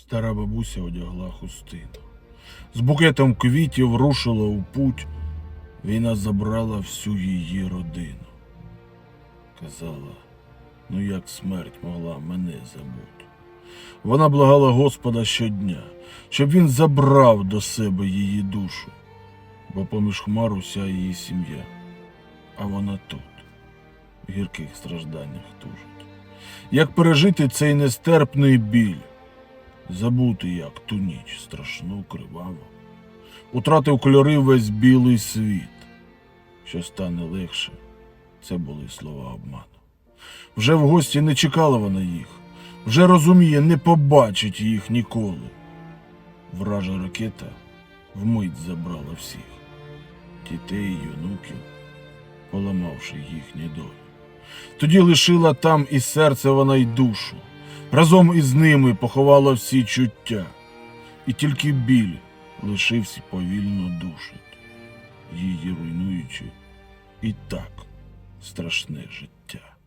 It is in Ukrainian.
Стара бабуся одягла хустину. З букетом квітів рушила у путь. Війна забрала всю її родину. Казала, ну як смерть могла мене забути. Вона благала Господа щодня, щоб він забрав до себе її душу, бо поміж хмар уся її сім'я, а вона тут, в гірких стражданнях тужить. Як пережити цей нестерпний біль, забути, як ту ніч страшну криваву, утратив кольори весь білий світ, що стане легше, це були слова обману. Вже в гості не чекала вона їх, вже розуміє, не побачить їх ніколи. Вража ракета вмить забрала всіх, дітей, юнуків, поламавши їхні долі. Тоді лишила там і серце вона й душу, разом із ними поховала всі чуття, і тільки біль лишився повільно душить, її руйнуючи і так страшне життя.